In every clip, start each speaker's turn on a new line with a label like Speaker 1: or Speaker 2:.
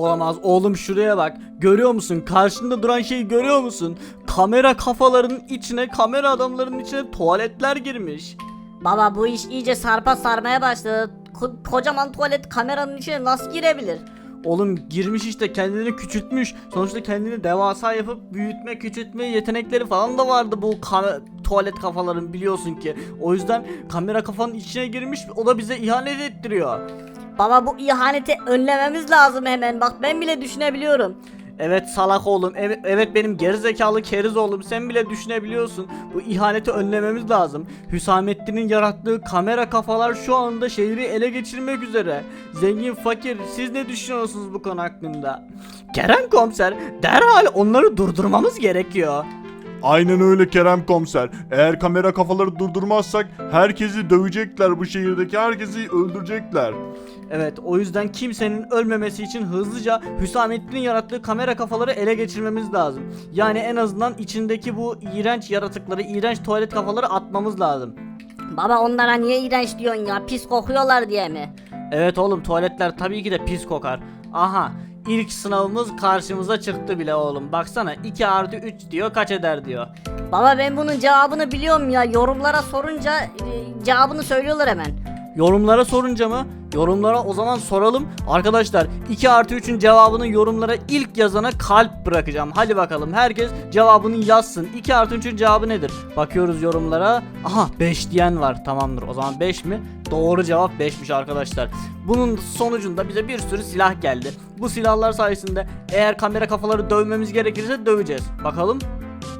Speaker 1: Olamaz oğlum şuraya bak. Görüyor musun? Karşında duran şeyi görüyor musun? Kamera kafaların içine, kamera adamların içine tuvaletler girmiş.
Speaker 2: Baba bu iş iyice sarpa sarmaya başladı. Ko- kocaman tuvalet kameranın içine nasıl girebilir?
Speaker 1: Oğlum girmiş işte kendini küçültmüş. Sonuçta kendini devasa yapıp büyütme, küçültme yetenekleri falan da vardı bu ka- tuvalet kafaların biliyorsun ki. O yüzden kamera kafanın içine girmiş o da bize ihanet ettiriyor.
Speaker 2: Baba bu ihaneti önlememiz lazım hemen. Bak ben bile düşünebiliyorum.
Speaker 1: Evet salak oğlum. Evet, evet benim gerizekalı keriz oğlum. Sen bile düşünebiliyorsun. Bu ihaneti önlememiz lazım. Hüsamettin'in yarattığı kamera kafalar şu anda şehri ele geçirmek üzere. Zengin fakir siz ne düşünüyorsunuz bu konu hakkında? Kerem komiser derhal onları durdurmamız gerekiyor.
Speaker 3: Aynen öyle Kerem komiser. Eğer kamera kafaları durdurmazsak herkesi dövecekler bu şehirdeki herkesi öldürecekler.
Speaker 1: Evet o yüzden kimsenin ölmemesi için hızlıca Hüsamettin'in yarattığı kamera kafaları ele geçirmemiz lazım. Yani en azından içindeki bu iğrenç yaratıkları, iğrenç tuvalet kafaları atmamız lazım.
Speaker 2: Baba onlara niye iğrenç diyorsun ya? Pis kokuyorlar diye mi?
Speaker 1: Evet oğlum tuvaletler tabii ki de pis kokar. Aha ilk sınavımız karşımıza çıktı bile oğlum. Baksana 2 artı 3 diyor kaç eder diyor.
Speaker 2: Baba ben bunun cevabını biliyorum ya. Yorumlara sorunca e, cevabını söylüyorlar hemen.
Speaker 1: Yorumlara sorunca mı? Yorumlara o zaman soralım. Arkadaşlar 2 artı 3'ün cevabını yorumlara ilk yazana kalp bırakacağım. Hadi bakalım herkes cevabını yazsın. 2 artı 3'ün cevabı nedir? Bakıyoruz yorumlara. Aha 5 diyen var tamamdır. O zaman 5 mi? Doğru cevap 5'miş arkadaşlar. Bunun sonucunda bize bir sürü silah geldi. Bu silahlar sayesinde eğer kamera kafaları dövmemiz gerekirse döveceğiz. Bakalım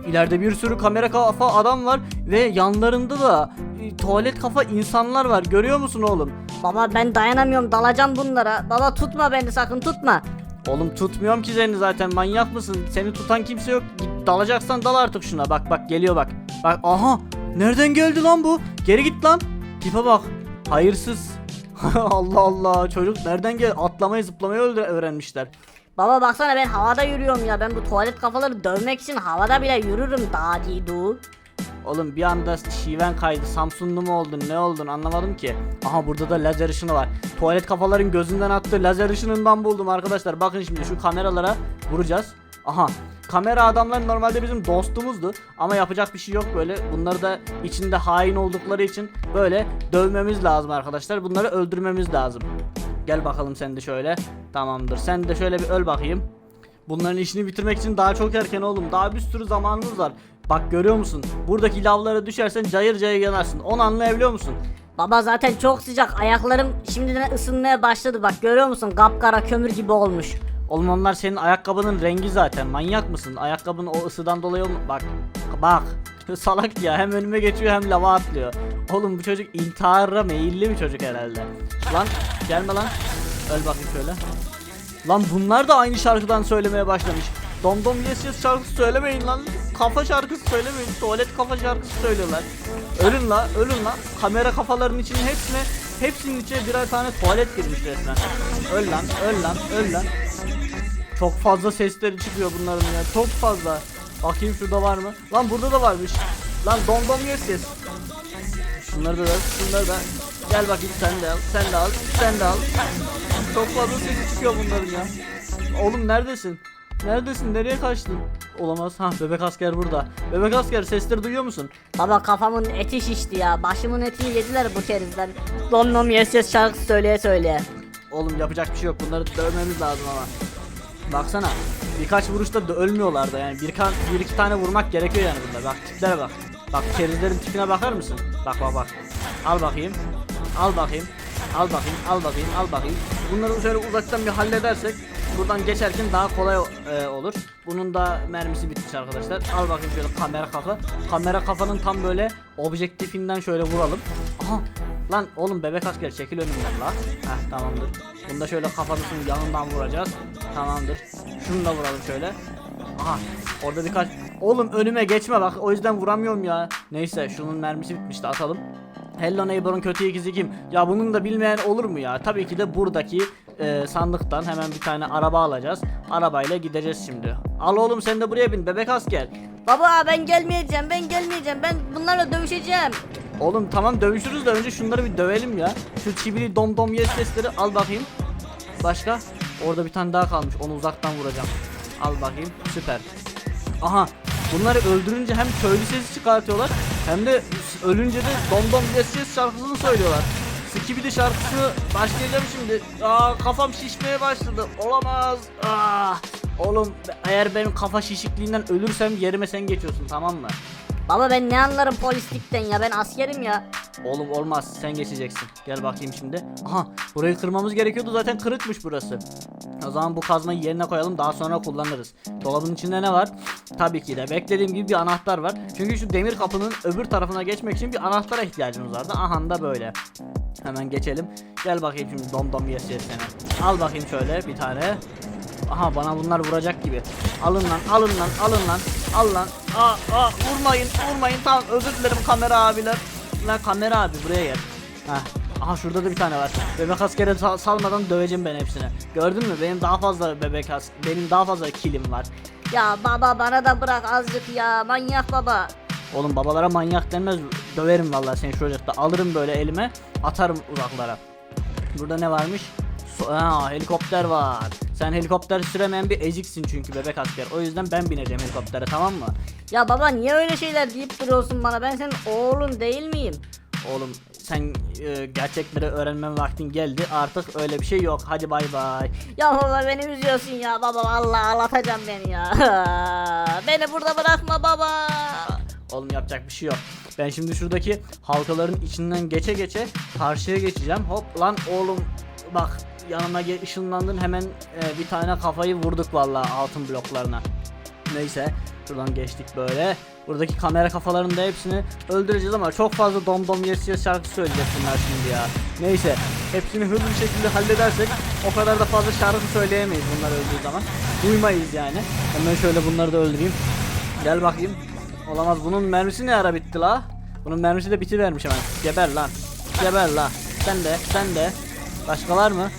Speaker 1: İleride bir sürü kamera kafa adam var ve yanlarında da e, tuvalet kafa insanlar var. Görüyor musun oğlum?
Speaker 2: Baba ben dayanamıyorum dalacağım bunlara. Baba tutma beni sakın tutma.
Speaker 1: Oğlum tutmuyorum ki seni zaten manyak mısın? Seni tutan kimse yok. Git dalacaksan dal artık şuna. Bak bak geliyor bak. Bak aha nereden geldi lan bu? Geri git lan. Tipe bak. Hayırsız. Allah Allah çocuk nereden gel atlamayı zıplamayı öğrenmişler.
Speaker 2: Baba baksana ben havada yürüyorum ya. Ben bu tuvalet kafaları dövmek için havada bile yürürüm dadi du.
Speaker 1: Oğlum bir anda şiven kaydı. Samsunlu mu oldun ne oldun anlamadım ki. Aha burada da lazer ışını var. Tuvalet kafaların gözünden attığı lazer ışınından buldum arkadaşlar. Bakın şimdi şu kameralara vuracağız. Aha kamera adamlar normalde bizim dostumuzdu. Ama yapacak bir şey yok böyle. Bunları da içinde hain oldukları için böyle dövmemiz lazım arkadaşlar. Bunları öldürmemiz lazım. Gel bakalım sen de şöyle. Tamamdır. Sen de şöyle bir öl bakayım. Bunların işini bitirmek için daha çok erken oğlum. Daha bir sürü zamanımız var. Bak görüyor musun? Buradaki lavlara düşersen cayır cayır yanarsın. Onu anlayabiliyor musun?
Speaker 2: Baba zaten çok sıcak. Ayaklarım şimdiden ısınmaya başladı. Bak görüyor musun? Kapkara kömür gibi olmuş.
Speaker 1: Oğlum onlar senin ayakkabının rengi zaten. Manyak mısın? Ayakkabının o ısıdan dolayı olma. Bak. Bak. Salak ya. Hem önüme geçiyor hem lava atlıyor. Oğlum bu çocuk intihara meyilli bir çocuk herhalde. Lan gelme lan. Öl bakayım şöyle. Lan bunlar da aynı şarkıdan söylemeye başlamış. Dom dom yes yes şarkısı söylemeyin lan. Kafa şarkısı söylemeyin. Tuvalet kafa şarkısı söylüyorlar. Ölün la, ölün la. Kamera kafaların içinin hepsine, hepsinin içine birer tane tuvalet girmiş resmen. Öl lan, öl lan, öl lan. Çok fazla sesleri çıkıyor bunların ya. Çok fazla. Bakayım şurada var mı? Lan burada da varmış. Lan dom dom yes yes. Şunları da ver, şunları da. Gel bakayım sen de al, sen de al, sen de al. Çok fazla sesi çıkıyor bunların ya. Oğlum neredesin? Neredesin? Nereye kaçtın? Olamaz. Ha bebek asker burada. Bebek asker sesleri duyuyor musun?
Speaker 2: Baba kafamın eti şişti ya. Başımın etini yediler bu kerizler. Dom dom yes yes şarkı söyleye söyleye.
Speaker 1: Oğlum yapacak bir şey yok. Bunları dövmemiz lazım ama. Baksana. Birkaç vuruşta da ölmüyorlar da yani. Bir, bir iki tane vurmak gerekiyor yani bunda. Bak tiplere bak. Bak kerizlerin tipine bakar mısın? Bak bak bak. Al bakayım. Al bakayım. Al bakayım. Al bakayım. Al bakayım. Bunları şöyle uzaktan bir halledersek buradan geçerken daha kolay e, olur. Bunun da mermisi bitmiş arkadaşlar. Al bakayım şöyle kamera kafa. Kamera kafanın tam böyle objektifinden şöyle vuralım. Aha Lan oğlum bebek asker çekil önümden la. Heh tamamdır. Bunu da şöyle kafasının yanından vuracağız. Tamamdır. Şunu da vuralım şöyle. Aha orada birkaç... Oğlum önüme geçme bak o yüzden vuramıyorum ya. Neyse şunun mermisi bitmişti atalım. Hello Neighbor'ın kötü ikizi kim? Ya bunun da bilmeyen olur mu ya? Tabii ki de buradaki e, sandıktan hemen bir tane araba alacağız. Arabayla gideceğiz şimdi. Al oğlum sen de buraya bin bebek asker.
Speaker 2: Baba ben gelmeyeceğim ben gelmeyeceğim. Ben bunlarla dövüşeceğim.
Speaker 1: Oğlum tamam dövüşürüz de önce şunları bir dövelim ya. Şu çivili dom dom yes sesleri al bakayım. Başka? Orada bir tane daha kalmış. Onu uzaktan vuracağım. Al bakayım. Süper. Aha. Bunları öldürünce hem köylü sesi çıkartıyorlar hem de ölünce de dom dom yes şarkısını söylüyorlar. Skibidi şarkısını başlayacağım şimdi. Aa kafam şişmeye başladı. Olamaz. Aa. Oğlum eğer benim kafa şişikliğinden ölürsem yerime sen geçiyorsun tamam mı?
Speaker 2: Baba ben ne anlarım polislikten ya ben askerim ya.
Speaker 1: Oğlum olmaz sen geçeceksin. Gel bakayım şimdi. Aha burayı kırmamız gerekiyordu zaten kırıkmış burası. O zaman bu kazmayı yerine koyalım daha sonra kullanırız. Dolabın içinde ne var? Tabii ki de beklediğim gibi bir anahtar var. Çünkü şu demir kapının öbür tarafına geçmek için bir anahtara ihtiyacımız vardı. Aha da böyle. Hemen geçelim. Gel bakayım şimdi dom dom yes seni. Al bakayım şöyle bir tane. Aha bana bunlar vuracak gibi. Alın lan alın lan alın lan. Al lan. Aa, aa, vurmayın vurmayın tamam özür dilerim kamera abiler. Lan kamera abi buraya gel. Heh. Aha şurada da bir tane var. Bebek askere sal- salmadan döveceğim ben hepsini. Gördün mü? Benim daha fazla bebek as benim daha fazla kilim var.
Speaker 2: Ya baba bana da bırak azıcık ya manyak baba.
Speaker 1: Oğlum babalara manyak denmez. Döverim vallahi seni çocukta. Alırım böyle elime, atarım uzaklara. Burada ne varmış? So- ha, helikopter var. Sen helikopter süremeyen bir eziksin çünkü bebek asker. O yüzden ben bineceğim helikoptere tamam mı?
Speaker 2: Ya baba niye öyle şeyler deyip duruyorsun bana ben senin oğlun değil miyim?
Speaker 1: Oğlum sen e, gerçekleri öğrenmen vaktin geldi. Artık öyle bir şey yok. Hadi bay bay.
Speaker 2: Ya baba beni üzüyorsun ya baba vallahi ağlatacaksın beni ya. beni burada bırakma baba.
Speaker 1: Oğlum yapacak bir şey yok. Ben şimdi şuradaki halkaların içinden geçe geçe karşıya geçeceğim. Hop lan oğlum bak yanıma ışınlandın hemen e, bir tane kafayı vurduk vallahi altın bloklarına. Neyse şuradan geçtik böyle. Buradaki kamera kafalarının da hepsini öldüreceğiz ama çok fazla dom dom yes yes şarkı söyleyecek bunlar şimdi ya. Neyse hepsini hızlı bir şekilde halledersek o kadar da fazla şarkı söyleyemeyiz bunlar öldüğü zaman. Duymayız yani. Hemen şöyle bunları da öldüreyim. Gel bakayım. Olamaz bunun mermisi ne ara bitti la? Bunun mermisi de bitivermiş hemen. Geber lan. Geber la. Sen de sen de. Başka var mı?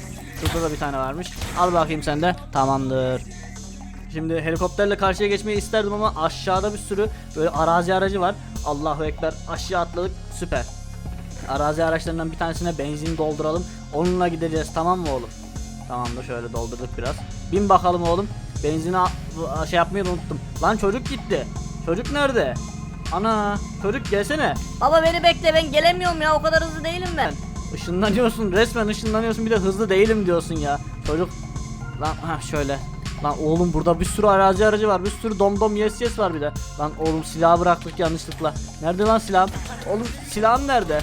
Speaker 1: Şurada da bir tane varmış. Al bakayım sen de. Tamamdır. Şimdi helikopterle karşıya geçmeyi isterdim ama aşağıda bir sürü böyle arazi aracı var. Allahu ekber aşağı atladık süper. Arazi araçlarından bir tanesine benzin dolduralım. Onunla gideceğiz tamam mı oğlum? Tamamdır şöyle doldurduk biraz. Bin bakalım oğlum. Benzini şey yapmayı unuttum. Lan çocuk gitti. Çocuk nerede? Ana çocuk gelsene.
Speaker 2: Baba beni bekle ben gelemiyorum ya o kadar hızlı değilim ben.
Speaker 1: Işınlanıyorsun resmen ışınlanıyorsun bir de hızlı değilim diyorsun ya. Çocuk lan ha şöyle. Lan oğlum burada bir sürü arazi aracı var. Bir sürü dom dom yes yes var bir de. Lan oğlum silahı bıraktık yanlışlıkla. Nerede lan silahım? Oğlum silahım nerede?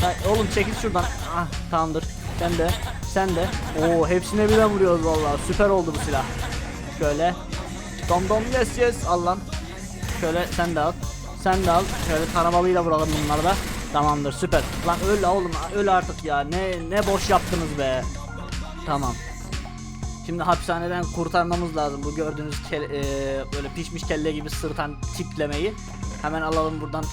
Speaker 1: Ha, oğlum çekil şuradan. Ah tamamdır. Sen de. Sen de. Oo hepsine birden vuruyoruz vallahi. Süper oldu bu silah. Şöyle. Dom dom yes yes al lan. Şöyle sen de al. Sen de al. Şöyle taramalıyla vuralım bunları da. Tamamdır süper. Lan öl oğlum öl artık ya. Ne ne boş yaptınız be. Tamam. Şimdi hapishaneden kurtarmamız lazım bu gördüğünüz ke- e, böyle pişmiş kelle gibi sırtan tiplemeyi. Hemen alalım buradan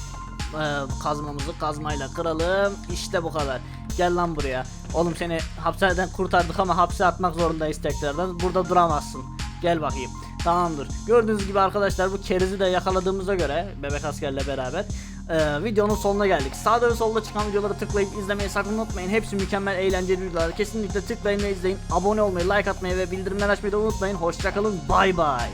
Speaker 1: e, kazmamızı kazmayla kıralım. İşte bu kadar. Gel lan buraya. Oğlum seni hapishaneden kurtardık ama hapse atmak zorundayız tekrardan. Burada duramazsın. Gel bakayım. Tamamdır. Gördüğünüz gibi arkadaşlar bu kerizi de yakaladığımıza göre bebek askerle beraber e, videonun sonuna geldik. Sağda ve solda çıkan videoları tıklayıp izlemeyi sakın unutmayın. Hepsi mükemmel eğlenceli videolar. Kesinlikle tıklayın ve izleyin. Abone olmayı, like atmayı ve bildirimler açmayı da unutmayın. Hoşçakalın. Bay bay.